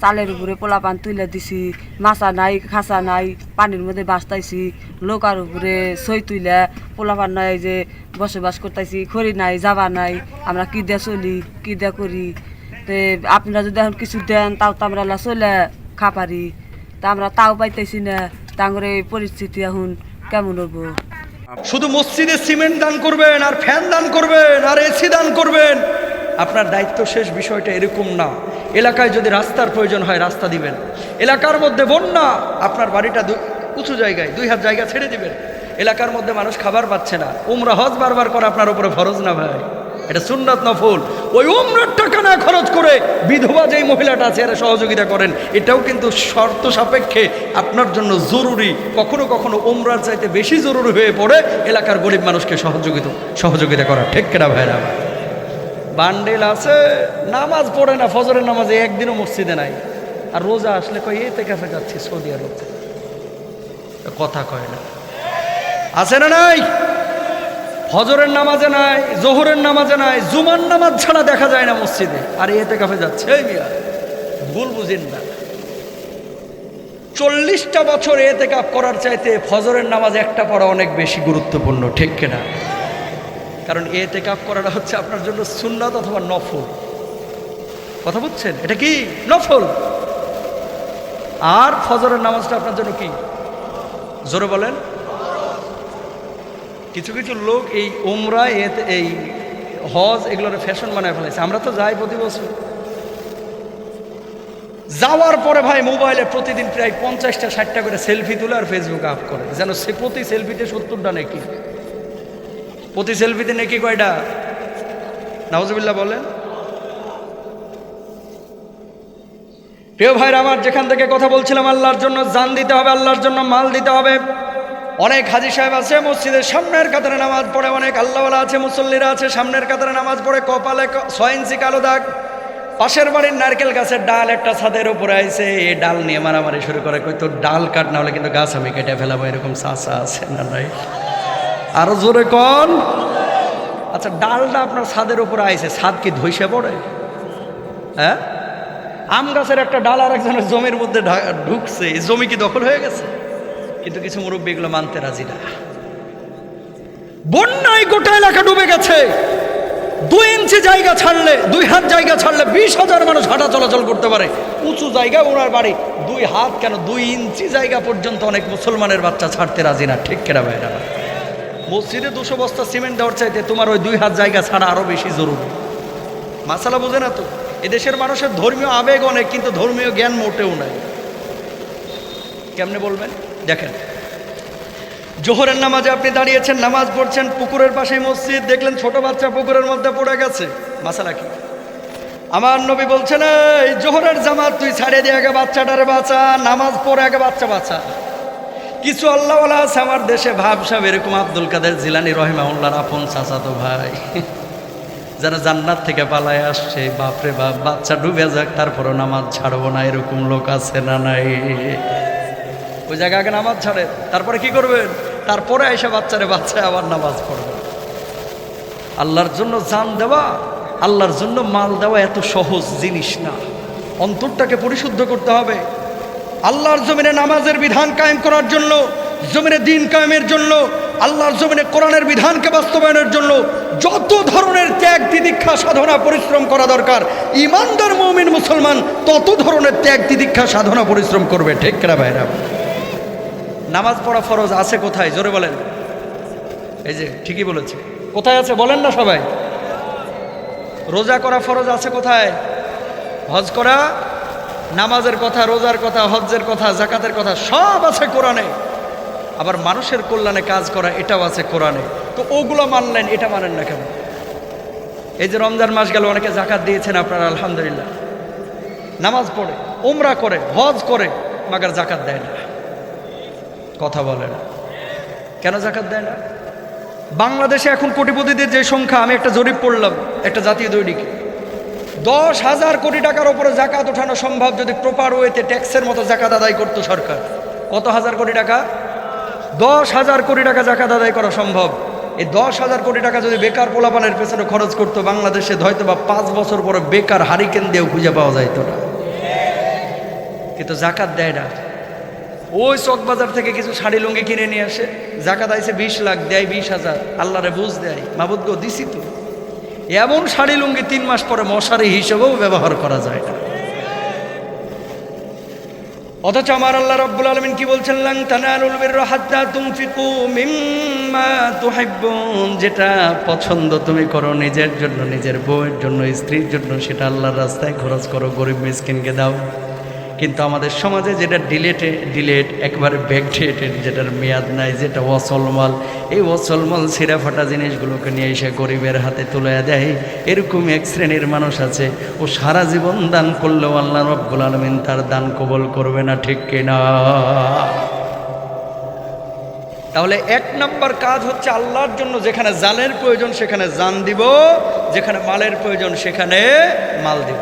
চালের উপরে পোলা পান তুলে দিছি, মাছা নাই, খাঁচা নাই, পানির মধ্যে বাঁচতাইছি লোকার উপরে সই তুলে পোলা পান নাই যে বসবাস করতেছি খড়ি নাই যাবা নাই, আমরা কি দিয়ে চলি, কি দিয়ে করি? তে আপনারা যদি এখন কিছু দেন, তাও তো আমরা চলে খা পারি। তা আমরা তাও পাইতেছি না তাঙ্গরে পরিস্থিতি এখন কেমন হব শুধু মসজিদে সিমেন্ট দান করবেন, আর ফ্যান দান করবেন, আর এসি দান করবেন। আপনার দায়িত্ব শেষ বিষয়টা এরকম না। এলাকায় যদি রাস্তার প্রয়োজন হয়, রাস্তা দিবেন। এলাকার মধ্যে বন্যা, আপনার বাড়িটা উঁচু জায়গায়, দুই হাত জায়গা ছেড়ে দিবেন। এলাকার মধ্যে মানুষ খাবার পাচ্ছে না। উমরা হজ বারবার করে আপনার উপরে ফরজ না ভাই? এটা সুন্নাত নফল। ওই উমরার টাকা না খরচ করে বিধবা যেই মহিলাটা আছে, এরা সহযোগিতা করেন, এটাও কিন্তু শর্ত সাপেক্ষে আপনার জন্য জরুরি। কখনো কখনো উমরার চাইতে বেশি জরুরি হয়ে পড়ে এলাকার গরিব মানুষকে সহযোগিতা সহযোগিতা করা। ঠিক কেনা ভাইরা? বান্ডেল আছে, নামাজ পড়ে না, ফজরের নামাজে একদিনও মসজিদে নাই। আর রোজা আসলে কয় এতে কাছে যাচ্ছি সৌদি আরব কথা কয় না। আছে না নাই? ফজরের নামাজে নাই, জোহরের নামাজে নাই, জুমার নামাজ ছাড়া দেখা যায় না মসজিদে। আর এতে কাফে যাচ্ছে ভুল বুঝেন না। চল্লিশটা বছর এতে কাপ করার চাইতে ফজরের নামাজ একটা পড়া অনেক বেশি গুরুত্বপূর্ণ, ঠিক কিনা? কারণ এতে কাপ করাটা হচ্ছে আপনার জন্য সুন্নাত অথবা নফল। কথা বুঝছেন? এটা কি? নফল। আর ফজরের নামাজটা আপনার জন্য কি? জোরে বলেন। কিছু কিছু লোক এই ওমরা এতে এই হজ এগুলোর ফ্যাশন বানায় ফেলেছে। আমরা তো যাই প্রতি বছর। যাওয়ার পরে ভাই মোবাইলে প্রতিদিন প্রায় পঞ্চাশটা, ষাটটা করে সেলফি তুলে আর ফেসবুকে আপ করে। যেন সে প্রতি সেলফিতে সত্তরটা নাকি? প্রতি সেলফিতে নাকি কয়টা? নওয়াজবিল্লাহ বলেন। প্রিয় ভাইরা, আমার যেখান থেকে কথা বলছিলাম, আল্লাহর জন্য জান দিতে হবে, আল্লাহর জন্য মাল দিতে হবে। অনেক হাজি সাহেব আছে মসজিদের সামনের কাতারে নামাজ পড়ে, অনেক আল্লাহওয়ালা আছে, মুসল্লিরা আছে, সামনের কাতারে নামাজ পড়ে, কপালে ছয় ইঞ্চি কালো দাগ। পাশের বাড়ির নারকেল গাছের ডাল একটা ছাদের উপরে আইছে, এই ডাল নিয়ে মারামারি শুরু করে। কই তোর ডাল কাট, না হলে কিন্তু গাছ আমি কেটে ফেলাবো, এরকম চাষা আছে না নাই? আরও জোরে কন। আচ্ছা ডালটা আপনার ছাদের উপরে আইছে, ছাদ কি ধইসে পড়ে? হ্যাঁ? আম গাছের একটা ডাল আর একজনের জমির মধ্যে ঢুকছে জমি কি দখল হয়ে গেছে? কিন্তু কিছু মুরব্বী এগুলো মানতে রাজি না। বন্যায় গোটা এলাকা ডুবে গেছে। দুই ইঞ্চি জায়গা ছাড়লে, দুই হাত জায়গা ছাড়লে বিশ হাজার মানুষ হাঁটা চলাচল করতে পারে। উঁচু জায়গা ওনার বাড়ি, দুই হাত কেন দুই ইঞ্চি জায়গা পর্যন্ত অনেক মুসলমানের বাচ্চা ছাড়তে রাজি না, ঠিক কেনা ভাইরা? মসজিদে দুশো বস্তা সিমেন্ট দেওয়ার চাইতে তোমার ওই দুই হাত জায়গা ছাড়া আরও বেশি জরুরি। মাসালা বোঝে না তো? এদেশের মানুষের ধর্মীয় আবেগ অনেক, কিন্তু ধর্মীয় জ্ঞান মোটেও নাই। কেমনে বলবেন? দেখেন। জোহরের নামাজে আপনি দাঁড়িয়েছেন, নামাজ পড়ছেন, পুকুরের পাশে মসজিদ, দেখলেন ছোট বাচ্চা পুকুরের মধ্যে পড়ে গেছে। মাসালা কি? আমার নবী বলছেন, এই জোহরের জামাত, তুই ছাড়িয়ে দিয়ে আগে বাচ্চাটারে বাঁচা, নামাজ পড়ে আগে বাচ্চা বাঁচা। কিছু আল্লাহওয়ালা আছে আমার দেশে ভাবসাব এরকম আব্দুল কাদের জিলানি রহিমাউল্লার আপন চাচাতো ভাই। যারা জান্নাত থেকে পালায় আসছে, বাপরে বাপ, বাচ্চা ডুবে যাক, তারপরও নামাজ ছাড়বো না, এরকম লোক আছে না নাই? ওই জায়গায় আগে নামাজ ছাড়ে, তারপরে কি করবেন? তারপরে এসে বাচ্চারে বাচ্চায় আবার নামাজ পড়বে। আল্লাহর জন্য জান দেওয়া, আল্লাহর জন্য মাল দেওয়া এত সহজ জিনিস না। অন্তরটাকে পরিশুদ্ধ করতে হবে। আল্লাহর জমিনে নামাজের বিধান কায়েম করার জন্য, জমিনে দিন কায়েমের জন্য, আল্লাহর জমিনে কোরআনের বিধানকে বাস্তবায়নের জন্য যত ধরনের ত্যাগ তিদীক্ষা সাধনা, পরিশ্রম করা দরকার, ইমানদার মৌমিন মুসলমান তত ধরনের ত্যাগ তিদীক্ষা সাধনা, পরিশ্রম করবে, ঠিক কেনা ভাইরা? নামাজ পড়া ফরজ আছে কোথায়? জোরে বলেন। এই যে, ঠিকই বলেছে। কোথায় আছে? বলেন না সবাই। রোজা করা ফরজ আছে কোথায়? হজ করা নামাজের কথা, রোজার কথা, হজ্জের কথা জাকাতের কথা সব আছে কোরআনে। আবার মানুষের কল্যাণে কাজ করা, এটাও আছে কোরআনে। তো ওগুলো মানলেন, এটা মানেন না কেন? এই যে রমজান মাস গেল, অনেকে জাকাত দিয়েছেন আপনারা, আলহামদুলিল্লাহ। নামাজ পড়ে ওমরা করে, হজ করে, মাগার জাকাত দেয় না। কথা বলে না কেন জাকাত দেয় না? বাংলাদেশে এখন কোটিপতিদের যে সংখ্যা, আমি একটা জরিপ পড়লাম, একটা জাতীয় দৈনিকে। দশ হাজার কোটি টাকার ওপরে জাকাত ওঠানো সম্ভব যদি প্রপার ওয়েতে ট্যাক্সের মতো জাকাত আদায় করতো সরকার। কত হাজার কোটি টাকা? দশ হাজার কোটি টাকা জাকাত আদায় করা সম্ভব। এই দশ হাজার কোটি টাকা যদি বেকার পোলাপানের পেছনে খরচ করতো বাংলাদেশে, হয়তো বা পাঁচ বছর পরে বেকার হারিকেন দিয়েও খুঁজে পাওয়া যাইতো না। কিন্তু জাকাত দেয় না। ওই চক বাজার থেকে কিছু শাড়ি লুঙ্গি কিনে নিয়ে আসে। জাকাত আইসে বিশ লাখ, দেয় বিশ হাজার। আল্লাহরে বুঝ দেয়। মাবুদ গো, দিছি তো। এমন শাড়ি লুঙ্গি তিন মাস পরে মশারি হিসেবেও ব্যবহার করা যায় না। অথচ আমার আল্লাহ রব্বুল আলমিন কি বলছেন? লাং যেটা পছন্দ তুমি করো নিজের জন্য, নিজের বউয়ের জন্য, স্ত্রীর জন্য, সেটা আল্লাহর রাস্তায় খরচ করো, গরিব মিসকিনকে দাও। কিন্তু আমাদের সমাজে যেটা ডিলেটে ডিলেট একবারে ব্যাকডেটেড যেটার মেয়াদ নাই, যেটা অসলমাল, এই অসলমাল ছিঁড়া ফাটা জিনিসগুলোকে নিয়ে এসে গরিবের হাতে তুলে দেয়। এরকম এক শ্রেণির মানুষ আছে, ও সারা জীবন দান করলেও আল্লাহ রব্বুল আলমিন তার দান কবল করবে না, ঠিক কিনা তাহলে এক নম্বর কাজ হচ্ছে আল্লাহর জন্য যেখানে জানের প্রয়োজন সেখানে জান দিব, যেখানে মালের প্রয়োজন সেখানে মাল দিব।